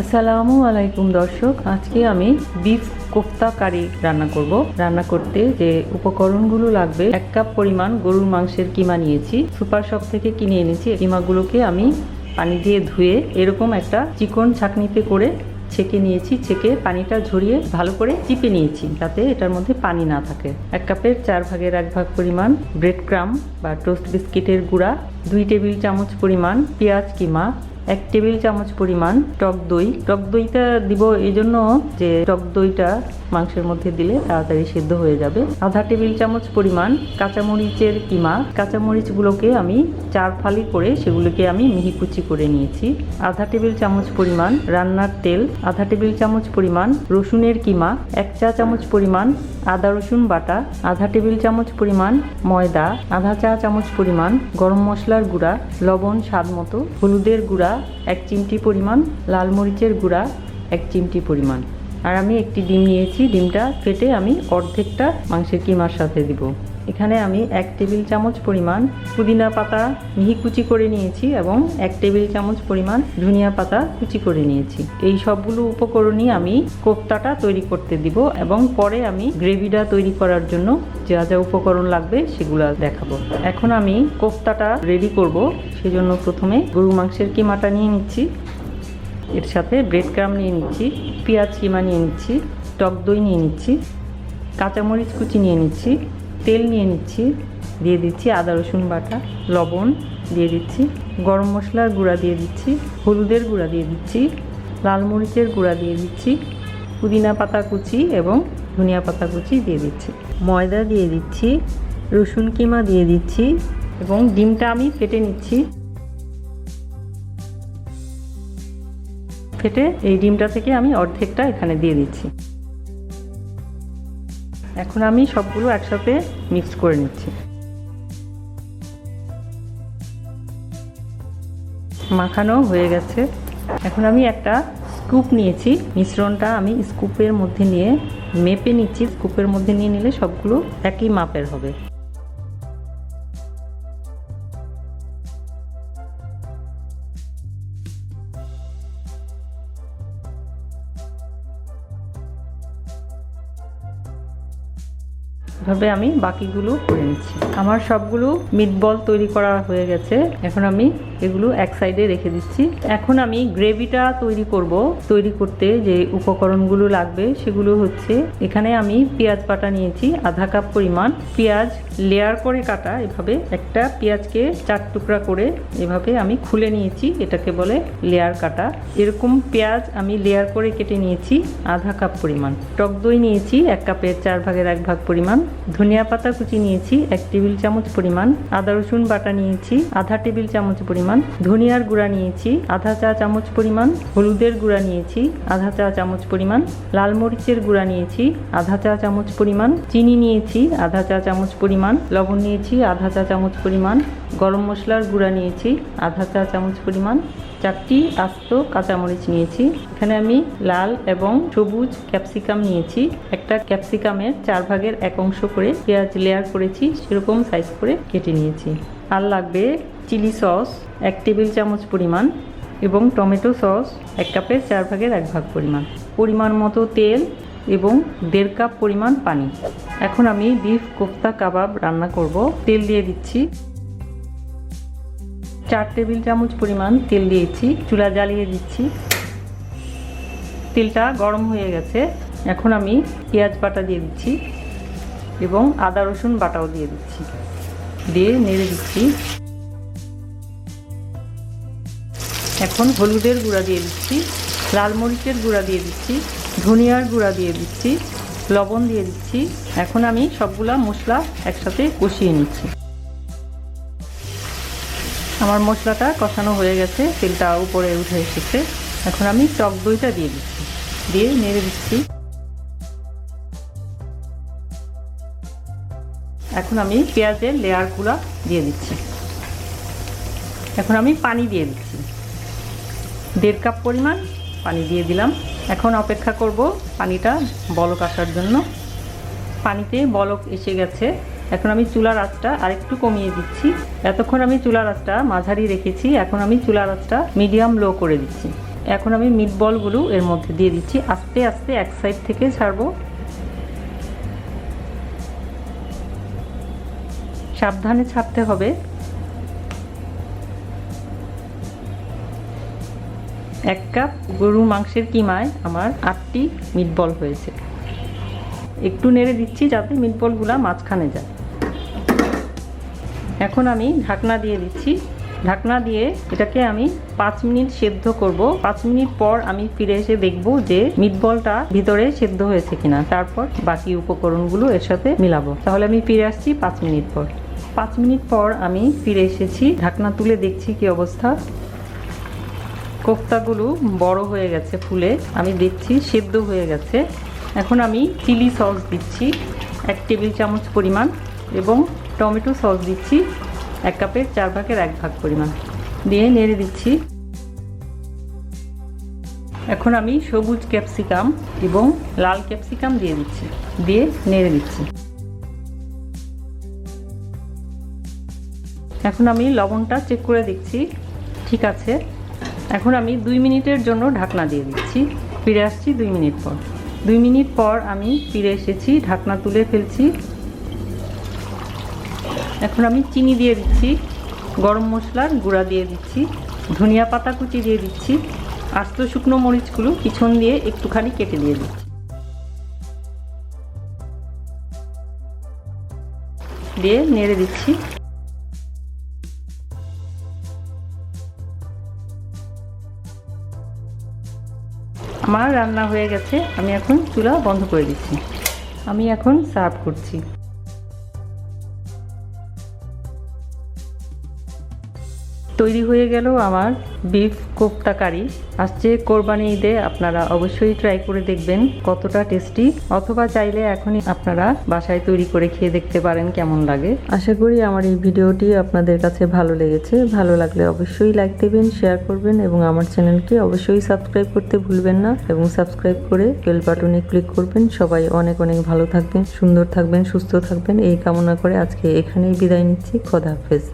আসসালামু আলাইকুম দর্শক, আজকে আমি বিফ কোফতা কারি রান্না করব। রান্না করতে যে উপকরণগুলো লাগবে, এক কাপ পরিমাণ গরুর মাংসের কিমা নিয়েছি। সুপার শপ থেকে কিনে এনেছি কিমাগুলোকে আমি পানি দিয়ে ধুয়ে এরকম একটা চিকন ছাকনিতে করে ছেঁকে নিয়েছি, ছেঁকে পানিটা ঝরিয়ে ভালো করে চিপে নিয়েছি, যাতে এটার মধ্যে পানি না থাকে। এক কাপের চার ভাগের এক ভাগ পরিমাণ ব্রেড ক্রাম বা টোস্ট বিস্কিটের গুঁড়া, দুই টেবিল চামচ পরিমাণ পেঁয়াজ কিমা এক টেবিল চামচ পরিমাণ টক দই। টক দইটা দিব এই জন্য যে টক দইটা মাংসের মধ্যে দিলে তাড়াতাড়ি সিদ্ধ হয়ে যাবে। আধা টেবিল চামচ পরিমাণ কাঁচামরিচের কিমা। কাঁচামরিচগুলোকে আমি চার ফালি করে সেগুলোকে আমি মিহি কুচি করে নিয়েছি। আধা টেবিল চামচ পরিমাণ রান্নার তেল, আধা টেবিল চামচ পরিমাণ রসুনের কিমা, এক চা চামচ পরিমাণ আদা রসুন বাটা, আধা টেবিল চামচ পরিমাণ ময়দা, আধা চা চামচ পরিমাণ গরম মশলার গুঁড়া, লবণ স্বাদ মতো, হলুদের গুঁড়া, এক চিমটি পরিমাণ লাল মরিচের গুঁড়া, এক চিমটি পরিমাণ। আর আমি একটি ডিম নিয়েছি। ডিমটা ফেটে আমি অর্ধেকটা মাংসের কিমার সাথে দিব। এখানে আমি এক টেবিল চামচ পরিমাণ পুদিনা পাতা মিহি কুচি করে নিয়েছি এবং এক টেবিল চামচ পরিমাণ ধনিয়া পাতা কুচি করে নিয়েছি। এই সবগুলো উপকরণই আমি কোফতাটা তৈরি করতে দিব এবং পরে আমি গ্রেভিটা তৈরি করার জন্য যা যা উপকরণ লাগবে সেগুলো দেখাবো। এখন আমি কোফতাটা রেডি করব। সেজন্য প্রথমে গরু মাংসের কিমাটা নিয়ে নিচ্ছি। এর সাথে ব্রেড ক্রাম নিয়ে নিচ্ছি, পেঁয়াজ কিমা নিয়ে নিচ্ছি, টক দই নিয়ে নিচ্ছি, কাঁচামরিচ কুচি নিয়ে নিচ্ছি, তেল নিয়ে নিচ্ছি, দিয়ে দিচ্ছি আদা, রসুন বাটা, লবণ দিয়ে দিচ্ছি, গরম মশলার গুঁড়া দিয়ে দিচ্ছি, হলুদের গুঁড়া দিয়ে দিচ্ছি, লাল মরিচের গুঁড়া দিয়ে দিচ্ছি, পুদিনা পাতা কুচি এবং ধনিয়া পাতা কুচি দিয়ে দিচ্ছি। ময়দা দিয়ে দিচ্ছি, রসুন কিমা দিয়ে দিচ্ছি এবং ডিমটা আমি ফেটে নিচ্ছি। ফেটে এই ডিমটা থেকে আমি অর্ধেকটা এখানে দিয়ে দিচ্ছি। এখন আমি সবগুলো একসাথে মিক্স করে নিচ্ছি। মাখানো হয়ে গেছে। এখন আমি একটা স্কুপ নিয়েছি। মিশ্রণটা আমি স্কুপের মধ্যে নিয়ে মেপে নিচ্ছি। স্কুপের মধ্যে নিয়ে নিলে সবগুলো একই মাপের হবে। এভাবে আমি বাকিগুলো করে নিচ্ছি। আমার সবগুলো মিটবল তৈরি করা হয়ে গেছে। এখন আমি এগুলো এক সাইডে রেখে দিচ্ছি। এখন আমি গ্রেভিটা তৈরি করব। তৈরি করতে যে উপকরণগুলো লাগবে সেগুলো হচ্ছে, এখানে আমি পেঁয়াজ বাটা নিয়েছি, আধা কাপ পরিমাণ। পেঁয়াজ লেয়ার করে কাটা, এভাবে একটা পেঁয়াজকে চার টুকরা করে এভাবে আমি খুলে নিয়েছি, এটাকে বলে লেয়ার কাটা। এরকম পেঁয়াজ আমি লেয়ার করে কেটে নিয়েছি, আধা কাপ পরিমাণ। টক দই নিয়েছি, এক কাপের চার ভাগের এক ভাগ পরিমাণ। ধনিয়া পাতা কুচি নিয়েছি, এক টেবিল চামচ পরিমাণ। আদা রসুন বাটা নিয়েছি, আধা টেবিল চামচ পরিমাণ। ধনিয়ার গুঁড়া নিয়েছি, আধা চা চামচ পরিমাণ, হলুদের গুঁড়া নিয়েছি, আধা চা চামচ পরিমাণ, লাল মরিচের গুঁড়া নিয়েছি, আধা চা চামচ পরিমাণ, চিনি নিয়েছি, আধা চা চামচ পরিমাণ, লবণ নিয়েছি, আধা চা চামচ পরিমাণ, গরম মশলার গুঁড়া নিয়েছি, আধা চা চামচ পরিমাণ, চারটি আস্ত কাঁচামরিচ নিয়েছি। এখানে আমি লাল এবং সবুজ ক্যাপসিকাম নিয়েছি। একটা ক্যাপসিকামের চার ভাগের এক অংশ করে পেঁয়াজ লেয়ার করেছি, সেরকম সাইজ করে কেটে নিয়েছি। আর লাগবে চিলি সস এক টেবিল চামচ পরিমাণ এবং টমেটো সস এক কাপের চার ভাগের এক ভাগ পরিমাণ। পরিমাণ মতো তেল এবং দেড় কাপ পরিমাণ পানি। এখন আমি বিফ কোফতা কাবাব রান্না করব। তেল দিয়ে দিচ্ছি। চার টেবিল চামচ পরিমাণ তেল দিয়েছি। চুলা জ্বালিয়ে দিচ্ছি। তেলটা গরম হয়ে গেছে। এখন আমি পেঁয়াজ বাটা দিয়ে দিচ্ছি এবং আদা রসুন বাটাও দিয়ে দিচ্ছি। দিয়ে নেড়ে দিচ্ছি। এখন হলুদের গুঁড়া দিয়ে দিচ্ছি, লাল মরিচের গুঁড়া দিয়ে দিচ্ছি, ধনিয়ার গুঁড়া দিয়ে দিচ্ছি, লবণ দিয়ে দিচ্ছি। এখন আমি সবগুলা মশলা একসাথে কষিয়ে নিচ্ছি। আমার মশলাটা কষানো হয়ে গেছে, তেলটা উপরে উঠে এসেছে। এখন আমি টক দইটা দিয়ে দিচ্ছি। দিয়ে নেড়ে দিচ্ছি। এখন আমি পেঁয়াজের লেয়ারগুলো দিয়ে দিচ্ছি। এখন আমি পানি দিয়ে দিচ্ছি। দেড় কাপ পরিমাণ পানি দিয়ে দিলাম। এখন অপেক্ষা করব পানিটা বলক আসার জন্য। পানিতে বলক এসে গেছে। এখন আমি চুলার আঁচটা আরেকটু কমিয়ে দিচ্ছি। এতক্ষণ আমি চুলার আঁচটা মাঝারি রেখেছি। এখন আমি চুলার আঁচটা মিডিয়াম লো করে দিচ্ছি। এখন আমি মিট বলগুলো এর মধ্যে দিয়ে দিচ্ছি। আস্তে আস্তে এক সাইড থেকে ছাড়বো। সাবধানে ছাপতে হবে। এক কাপ গরুর মাংসের কিমায় আমার আটটি মিটবল হয়েছে। একটু নেড়ে দিচ্ছি যাতে মিটবলগুলা মাঝখানে যায়। এখন আমি ঢাকনা দিয়ে দিচ্ছি। ঢাকনা দিয়ে এটাকে আমি পাঁচ মিনিট সেদ্ধ করব। পাঁচ মিনিট পর আমি ফিরে এসে দেখব যে মিটবলটা ভিতরে সেদ্ধ হয়েছে কিনা। তারপর বাকি উপকরণগুলো এর সাথে মিলাবো। তাহলে আমি ফিরে আসছি পাঁচ মিনিট পর। পাঁচ মিনিট পর আমি ফিরে এসেছি। ঢাকনা তুলে দেখছি কি অবস্থা। কোফতাগুলো বড় হয়ে গেছে ফুলে। আমি দেখছি সেদ্ধ হয়ে গেছে। এখন আমি চিলি সস দিচ্ছি, এক টেবিল চামচ পরিমাণ, এবং টমেটো সস দিচ্ছি, এক কাপের চার ভাগের এক ভাগ পরিমাণ। দিয়ে নেড়ে দিচ্ছি। এখন আমি সবুজ ক্যাপসিকাম এবং লাল ক্যাপসিকাম দিয়ে দিচ্ছি। দিয়ে নেড়ে দিচ্ছি। এখন আমি লবণটা চেক করে দিচ্ছি ঠিক আছে। এখন আমি দুই মিনিটের জন্য ঢাকনা দিয়ে দিচ্ছি। ফিরে আসছি দুই মিনিট পর। দুই মিনিট পর আমি ফিরে এসেছি, ঢাকনা তুলে ফেলছি। এখন আমি চিনি দিয়ে দিচ্ছি, গরম মশলার গুঁড়া দিয়ে দিচ্ছি, ধনিয়া পাতা কুচি দিয়ে দিচ্ছি, আস্ত শুকনো মরিচগুলো পিছন দিয়ে একটুখানি কেটে দিয়ে দিচ্ছি। দিয়ে নেড়ে দিচ্ছি। আমার রান্না হয়ে গেছে। আমি এখন চুলা বন্ধ করে দিচ্ছি। আমি এখন সার্ভ করছি। তৈরি হয়ে গেল আমার বিফ কোপ্তা কারি আসছে কোরবানি ঈদে, আপনারা অবশ্যই ট্রাই করে দেখবেন কতটা টেস্টি অথবা চাইলে এখনই আপনারা বাসায় তৈরি করে খেয়ে দেখতে পারেন কেমন লাগে। আশা করি আমার এই ভিডিওটি আপনাদের কাছে ভালো লেগেছে। ভালো লাগলে অবশ্যই লাইক দেবেন শেয়ার করবেন এবং আমার চ্যানেলকে অবশ্যই সাবস্ক্রাইব করতে ভুলবেন না এবং সাবস্ক্রাইব করে বেল বাটনে ক্লিক করবেন। সবাই অনেক অনেক ভালো থাকবেন, সুন্দর থাকবেন, সুস্থ থাকবেন। এই কামনা করে আজকে এখানেই বিদায় নিচ্ছি। খোদা হাফেজ।